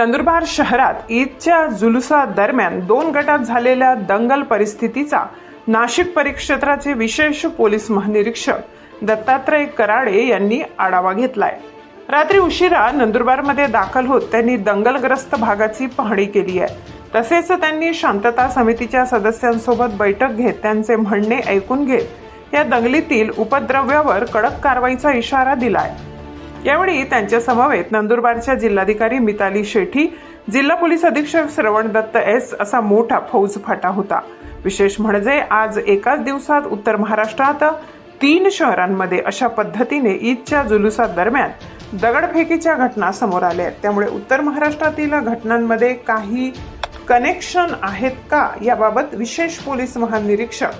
नंदुरबार शहरात ईदच्या जुलुसादरम्यान दोन गटात झालेल्या दंगल परिस्थितीचा नाशिक परिक्षेत्राचे विशेष पोलीस महानिरीक्षक दत्तात्रय कराडे यांनी आढावा घेतलाय. रात्री उशिरा नंदुरबारमध्ये दाखल होत त्यांनी दंगलग्रस्त भागाची पाहणी केली आहे. तसेच त्यांनी शांतता समितीच्या सदस्यांसोबत बैठक घेत त्यांचे म्हणणे ऐकून घेत या दंगलीतील उपद्रव्यावर कडक कारवाईचा इशारा दिलाय. यावेळी त्यांच्या समवेत नंदुरबारच्या जिल्हाधिकारी मिताली शेठी जिल्हा पोलीस अधीक्षक श्रवण दत्त एस असा मोठा फौज फाटा होता. विशेष म्हणजे आज एकाच दिवसात उत्तर महाराष्ट्रात तीन शहरांमध्ये अशा पद्धतीने ईदच्या जुलुसादरम्यान दगडफेकीच्या घटना समोर आल्या आहेत. त्यामुळे उत्तर महाराष्ट्रातील घटनांमध्ये काही कनेक्शन आहेत का? याबाबत विशेष पोलीस महानिरीक्षक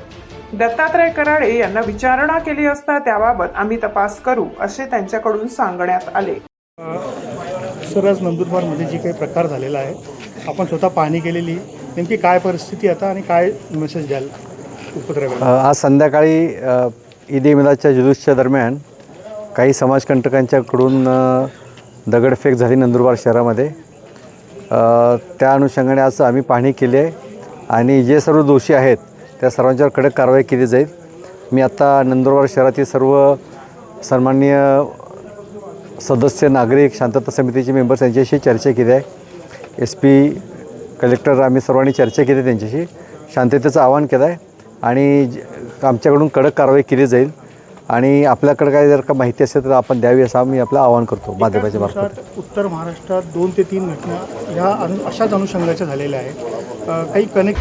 दत्तात्रय कराडे यांना विचारणा केली असता त्याबाबत आम्ही तपास करू असे त्यांच्याकडून सांगण्यात आले. सर आज नंदुरबारमध्ये जी काही प्रकार झालेला आहे आपण स्वतः पाहणी केलेली. नेमकी काय परिस्थिती आता आणि काय मेसेज द्याल आज संध्याकाळी ईद ए मिलादच्या जुलूसच्या दरम्यान काही समाजकंटकांच्याकडून दगडफेक झाली नंदुरबार शहरामध्ये. त्या अनुषंगाने आज आम्ही पाहणी केली आहे. आणि जे सर्व दोषी आहेत त्या सर्वांच्यावर कडक कारवाई केली जाईल. मी आता नंदुरबार शहरातील सर्व सन्माननीय सदस्य नागरिक शांतता समितीचे मेंबर्स यांच्याशी चर्चा केली आहे. एस पी कलेक्टर आम्ही सर्वांनी चर्चा केली त्यांच्याशी. शांततेचं आवाहन केलं आहे आणि आमच्याकडून कडक कारवाई केली जाईल. आणि आपल्याकडे काय जर का माहिती असेल तर आपण द्यावी असं आम्ही आपलं आवाहन करतो माध्यमाच्या दिवसात उत्तर महाराष्ट्रात दोन ते तीन घटना ह्या अनु अशाच अनुषंगाच्या झालेल्या आहेत. काही कनेक्ट